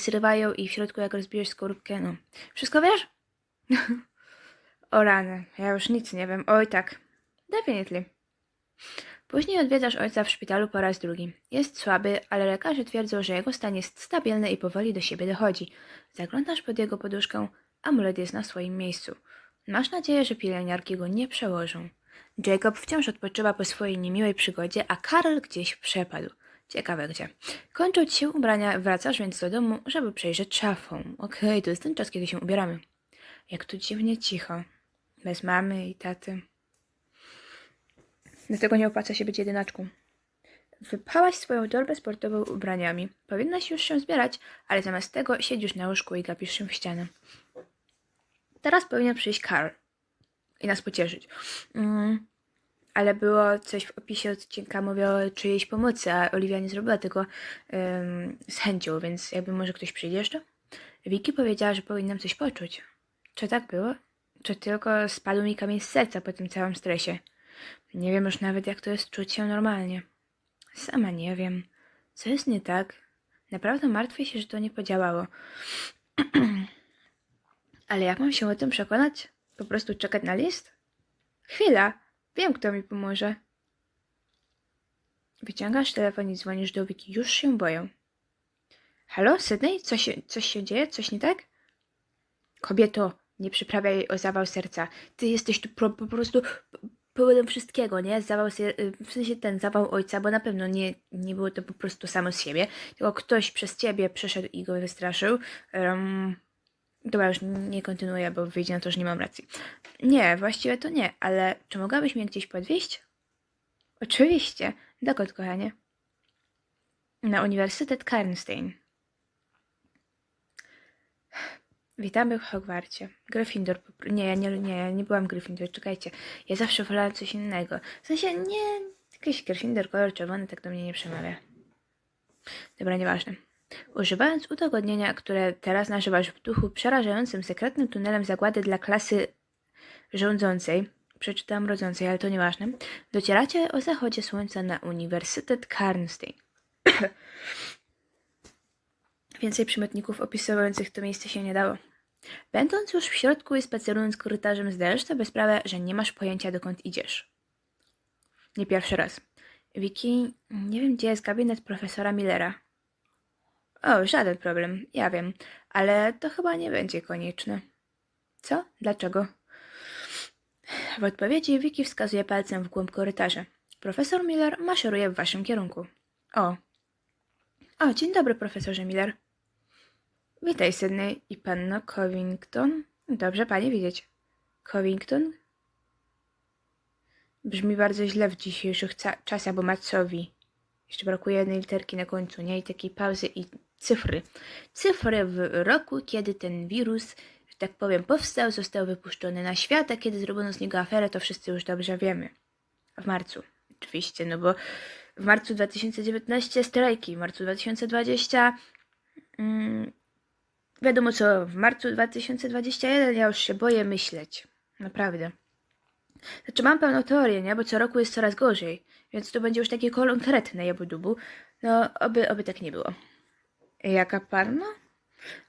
zrywają i w środku jak rozbijesz skorupkę, no. Wszystko wiesz? o rany, ja już nic nie wiem. Oj tak, definitely. Później odwiedzasz ojca w szpitalu po raz drugi. Jest słaby, ale lekarze twierdzą, że jego stan jest stabilny i powoli do siebie dochodzi. Zaglądasz pod jego poduszkę, amulet jest na swoim miejscu. Masz nadzieję, że pielęgniarki go nie przełożą. Jacob wciąż odpoczywa po swojej niemiłej przygodzie, a Karl gdzieś przepadł. Ciekawe gdzie. Kończą ci się ubrania, wracasz więc do domu, żeby przejrzeć szafą. Okej, to jest ten czas, kiedy się ubieramy. Jak tu dziwnie cicho. Bez mamy i taty. Dlatego nie opłaca się być jedynaczką. Wypałaś swoją torbę sportową ubraniami. Powinnaś już się zbierać, ale zamiast tego siedzisz na łóżku i gapisz się w ścianę. Teraz powinien przyjść Karl i nas pocieszyć. Mm, ale było coś w opisie odcinka, mówiło o czyjejś pomocy, a Oliwia nie zrobiła tego ym, z chęcią, więc jakby może ktoś jeszcze? Wiki powiedziała, że powinnam coś poczuć. Czy tak było? Czy tylko spadł mi kamień z serca po tym całym stresie? Nie wiem już nawet, jak to jest czuć się normalnie. Sama nie wiem. Co jest nie tak? Naprawdę martwię się, że to nie podziałało. Ale jak mam się o tym przekonać? Po prostu czekać na list? Chwila! Wiem, kto mi pomoże. Wyciągasz telefon i dzwonisz do Wiki. Już się boję. Halo, Sydney? Co się, coś się dzieje? Coś nie tak? Kobieto, nie przyprawiaj o zawał serca. Ty jesteś tu po prostu powodem wszystkiego, nie? Zawał, ser- y, w sensie ten zawał ojca, bo na pewno nie, nie było to po prostu samo z siebie, tylko ktoś przez ciebie przeszedł i go wystraszył. Um, dobra, już nie kontynuuję, bo wyjdzie na to, że nie mam racji. Nie, właściwie to nie, ale czy mogłabyś mnie gdzieś podwieźć? Oczywiście. Dokąd, kochanie? Na Uniwersytet Karnstein. Witamy w Hogwarcie. Gryffindor. Nie, ja nie, nie, ja nie byłam Gryffindor, czekajcie. Ja zawsze wolałam coś innego. W sensie, nie, jakiś Gryffindor, kolor czerwony tak do mnie nie przemawia. Dobra, nieważne. Używając udogodnienia, które teraz nazywasz w duchu przerażającym sekretnym tunelem zagłady dla klasy rządzącej, przeczytałam rodzącej, ale to nieważne, docieracie o zachodzie słońca na Uniwersytet Karnstein. Więcej przymiotników opisujących to miejsce się nie dało. Będąc już w środku i spacerując korytarzem, zdajesz sobie sprawę, że nie masz pojęcia dokąd idziesz. Nie pierwszy raz. Wiki, nie wiem gdzie jest gabinet profesora Millera. O, żaden problem, ja wiem, ale to chyba nie będzie konieczne. Co? Dlaczego? W odpowiedzi Wiki wskazuje palcem w głąb korytarza. Profesor Miller maszeruje w waszym kierunku. O. O, dzień dobry, profesorze Miller. Witaj, Sydney i panno Covington. Dobrze pani widzieć. Covington? Brzmi bardzo źle w dzisiejszych czasach, bo macowi. Jeszcze brakuje jednej literki na końcu, nie? I takiej pauzy i cyfry. Cyfry w roku, kiedy ten wirus, że tak powiem, powstał, został wypuszczony na świat, a kiedy zrobiono z niego aferę, to wszyscy już dobrze wiemy. W marcu, oczywiście, no bo w marcu 2019 strajki, w marcu 2020 mm, wiadomo co, w marcu 2021 ja już się boję myśleć. Naprawdę. Znaczy mam pełną teorię, nie? Bo co roku jest coraz gorzej. Więc to będzie już takie konkretne jabudubu. No, oby, oby tak nie było. Jaka panna?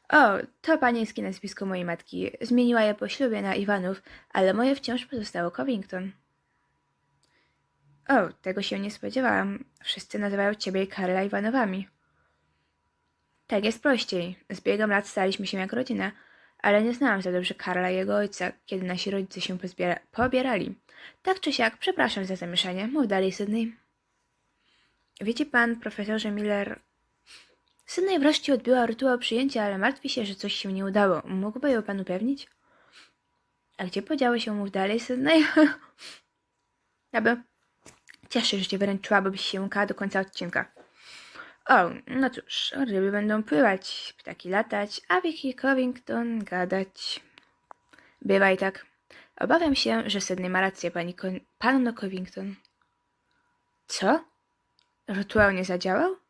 O, to panieńskie nazwisko mojej matki. Zmieniła je po ślubie na Iwanów, ale moje wciąż pozostało Covington. O, tego się nie spodziewałam. Wszyscy nazywają ciebie i Karla Iwanowami. Tak jest prościej. Z biegiem lat staliśmy się jak rodzina, ale nie znałam za dobrze Karla i jego ojca, kiedy nasi rodzice się pobierali. Tak czy siak, przepraszam za zamieszanie. Mów dalej, Sydney. Wiecie pan, profesorze Miller... Sydney wreszcie odbyła rytuał przyjęcia, ale martwi się, że coś się nie udało. Mógłby ją pan upewnić? A gdzie podziały się mów dalej, Sydney? Aby... Cieszę że cię wyręczyłabyś się łąkała do końca odcinka. O, no cóż, ryby będą pływać, ptaki latać, a Vicky Covington gadać. Bywa i tak. Obawiam się, że Sydney ma rację, pani Con- panno Covington. Co? Rytuał nie zadziałał?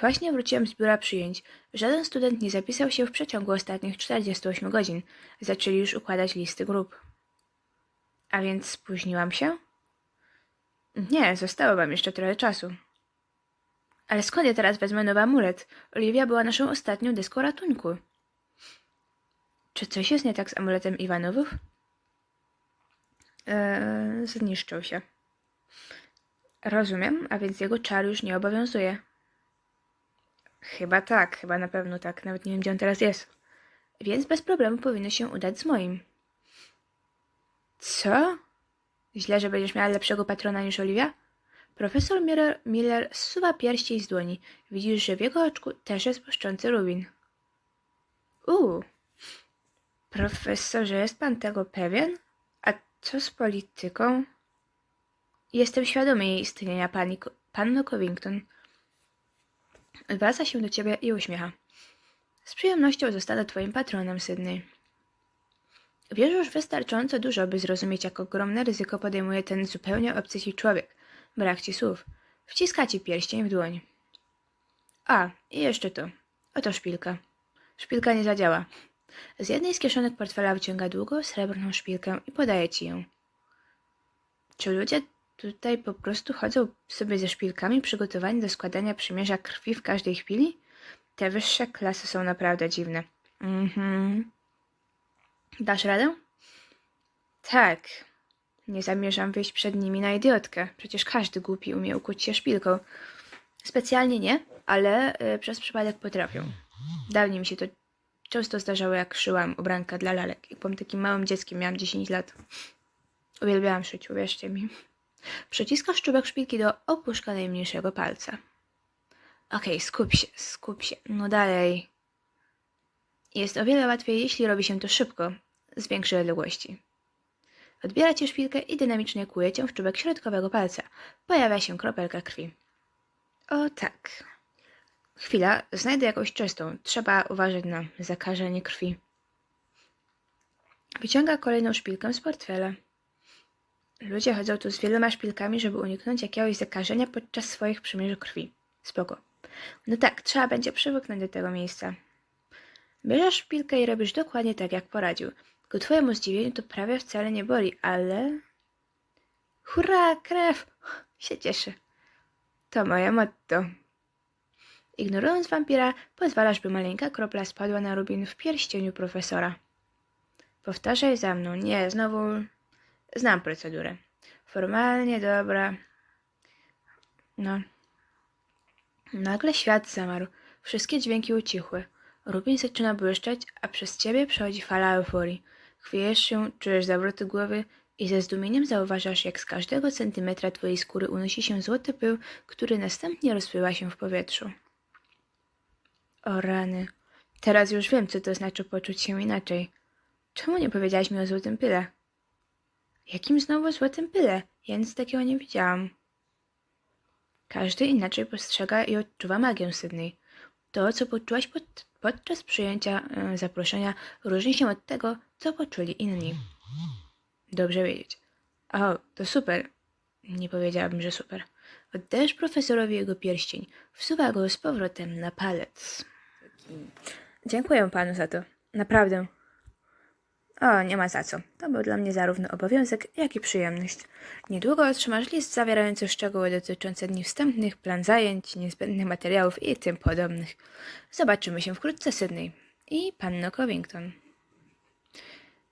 Właśnie wróciłam z biura przyjęć. Żaden student nie zapisał się w przeciągu ostatnich 48 godzin. Zaczęli już układać listy grup. A więc spóźniłam się? Nie, zostało wam jeszcze trochę czasu. Ale skąd ja teraz wezmę nowy amulet? Oliwia była naszą ostatnią deską ratunku. Czy coś jest nie tak z amuletem Iwanowów? Eee, zniszczył się. Rozumiem, a więc jego czar już nie obowiązuje. Chyba tak, chyba na pewno tak. Nawet nie wiem, gdzie on teraz jest. Więc bez problemu powinno się udać z moim. Co? Źle, że będziesz miała lepszego patrona niż Oliwia? Profesor Miller, Miller zsuwa pierścień z dłoni. Widzisz, że w jego oczku też jest błyszczący rubin. Uuu. Profesorze, jest pan tego pewien? A co z polityką? Jestem świadomy jej istnienia, pani, Covington. Zwraca się do ciebie i uśmiecha. Z przyjemnością zostanę twoim patronem, Sydney. Wiesz już wystarczająco dużo, by zrozumieć, jak ogromne ryzyko podejmuje ten zupełnie obcy ci człowiek. Brak ci słów. Wciska ci pierścień w dłoń. A, i jeszcze to. Oto szpilka. Szpilka nie zadziała. Z jednej z kieszonek portfela wyciąga długą, srebrną szpilkę i podaje ci ją. Czy ludzie tutaj po prostu chodzą sobie ze szpilkami przygotowani do składania przymierza krwi w każdej chwili? Te wyższe klasy są naprawdę dziwne. Mhm. Dasz radę? Tak. Nie zamierzam wyjść przed nimi na idiotkę. Przecież każdy głupi umie ukuć się szpilką. Specjalnie nie, ale y, przez przypadek potrafią. Dawniej mi się to często zdarzało, jak szyłam ubranka dla lalek. Jak byłam takim małym dzieckiem, miałam 10 lat. Uwielbiałam szyć, uwierzcie mi. Przyciskasz czubek szpilki do opuszka najmniejszego palca. Okej, skup się, skup się. No dalej. Jest o wiele łatwiej, jeśli robi się to szybko, z większej odległości. Odbieracie szpilkę i dynamicznie kłuje cię w czubek środkowego palca. Pojawia się kropelka krwi. O tak. Chwila, znajdę jakąś czystą. Trzeba uważać na zakażenie krwi. Wyciąga kolejną szpilkę z portfela. Ludzie chodzą tu z wieloma szpilkami, żeby uniknąć jakiegoś zakażenia podczas swoich przymierzy krwi. Spoko. No tak, trzeba będzie przywyknąć do tego miejsca. Bierzesz szpilkę i robisz dokładnie tak, jak poradził. Ku twojemu zdziwieniu to prawie wcale nie boli, ale... Hurra, krew! Się cieszy. To moje motto. Ignorując wampira, pozwalasz, by maleńka kropla spadła na rubin w pierścieniu profesora. Powtarzaj za mną. Nie, znowu... Znam procedurę. Formalnie, dobra. No. Nagle świat zamarł. Wszystkie dźwięki ucichły. Rubin zaczyna błyszczeć, a przez ciebie przechodzi fala euforii. Chwiejesz się, czujesz zawroty głowy i ze zdumieniem zauważasz, jak z każdego centymetra twojej skóry unosi się złoty pył, który następnie rozpływa się w powietrzu. O rany. Teraz już wiem, co to znaczy poczuć się inaczej. Czemu nie powiedziałaś mi o złotym pyle? Jakim znowu złotym pyle? Ja nic takiego nie widziałam. Każdy inaczej postrzega i odczuwa magię Sydney. To, co poczułaś pod, podczas przyjęcia e, zaproszenia, różni się od tego, co poczuli inni. Dobrze wiedzieć. O, to super. Nie powiedziałabym, że super. Oddajesz profesorowi jego pierścień. Wsuwa go z powrotem na palec. Dziękuję panu za to. Naprawdę. O, nie ma za co. To był dla mnie zarówno obowiązek, jak i przyjemność. Niedługo otrzymasz list zawierający szczegóły dotyczące dni wstępnych, plan zajęć, niezbędnych materiałów i tym podobnych. Zobaczymy się wkrótce, Sydney. I panno Covington.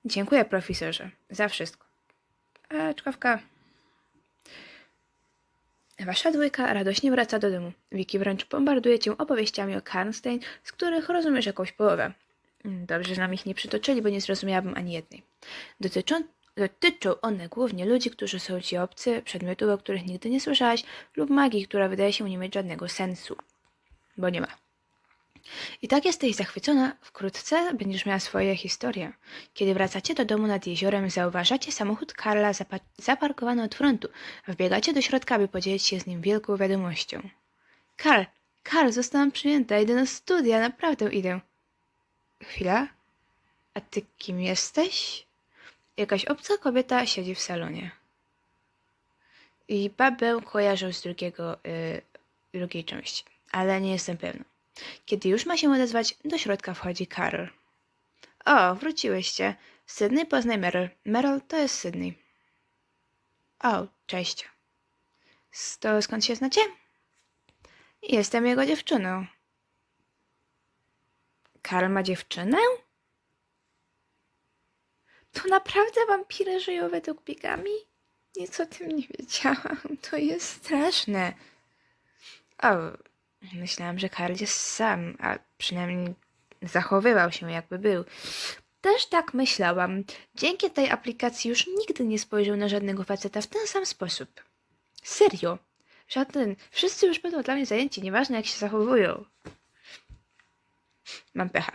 Dziękuję, profesorze, za wszystko. A, czkawka. Wasza dwójka radośnie wraca do domu. Wiki wręcz bombarduje cię opowieściami o Karnstein, z których rozumiesz jakąś połowę. Dobrze, że nam ich nie przytoczyli, bo nie zrozumiałabym ani jednej. Dotyczą, dotyczą one głównie ludzi, którzy są ci obcy, przedmiotów, o których nigdy nie słyszałaś, lub magii, która wydaje się nie mieć żadnego sensu. Bo nie ma. I tak jesteś zachwycona, wkrótce będziesz miała swoje historie. Kiedy wracacie do domu nad jeziorem, zauważacie samochód Karla zapa- zaparkowany od frontu. Wbiegacie do środka, by podzielić się z nim wielką wiadomością. Karl, Karl, zostałam przyjęta, idę na studia, naprawdę idę. Chwila. A ty kim jesteś? Jakaś obca kobieta siedzi w salonie. I babę kojarzę z drugiego, y, drugiej części, ale nie jestem pewna. Kiedy już ma się odezwać, do środka wchodzi Karl. O, wróciłyście. Sydney, poznaj Meryl. Meryl to jest Sydney. O, cześć. To skąd się znacie? Jestem jego dziewczyną. Karl ma dziewczynę? To naprawdę wampiry żyją według bigami? Nic o tym nie wiedziałam. To jest straszne. O, myślałam, że Karl jest sam, a przynajmniej zachowywał się jakby był. Też tak myślałam. Dzięki tej aplikacji już nigdy nie spojrzał na żadnego faceta w ten sam sposób. Serio. Żaden. Wszyscy już będą dla mnie zajęci, nieważne jak się zachowują. Mam pecha.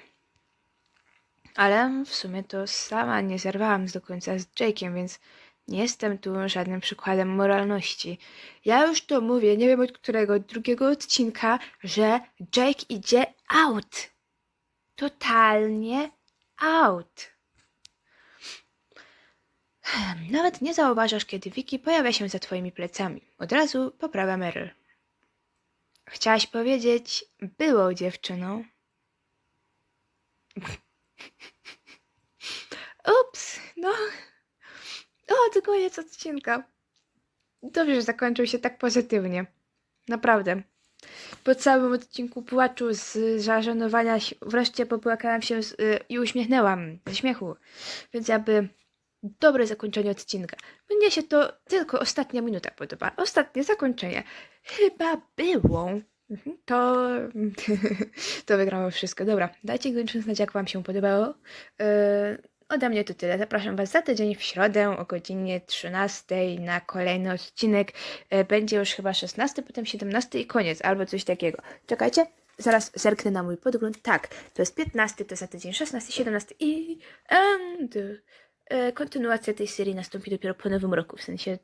Ale w sumie to sama nie zerwałam do końca z Jake'iem, więc nie jestem tu żadnym przykładem moralności. Ja już to mówię, nie wiem od którego, drugiego odcinka, że Jake idzie out. Totalnie out. Nawet nie zauważasz, kiedy Vicky pojawia się za twoimi plecami. Od razu poprawia Meryl. Chciałaś powiedzieć byłą dziewczyną. Ups, no. O, to koniec odcinka. Dobrze, że zakończył się tak pozytywnie. Naprawdę. Po całym odcinku płaczu z zażenowania wreszcie popłakałam się z, y, i uśmiechnęłam ze śmiechu. Więc jakby dobre zakończenie odcinka. Mnie się to tylko ostatnia minuta podoba. Ostatnie zakończenie. Chyba było. Mhm, To, to wygrało wszystko. Dobra, dajcie koniecznie znać, jak Wam się podobało. Yy, ode mnie to tyle. Zapraszam Was za tydzień w środę o godzinie 13 na kolejny odcinek. Yy, będzie już chyba 16, potem 17 i koniec, albo coś takiego. Czekajcie, zaraz zerknę na mój podgląd. Tak, to jest 15, to za tydzień 16, 17 i... And, e, kontynuacja tej serii nastąpi dopiero po nowym roku. W sensie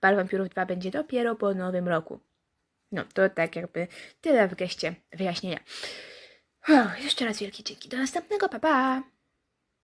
Bal Wampirów 2 będzie dopiero po nowym roku. No, to tak jakby tyle w geście wyjaśnienia. Uff, jeszcze raz wielkie dzięki. Do następnego, pa pa!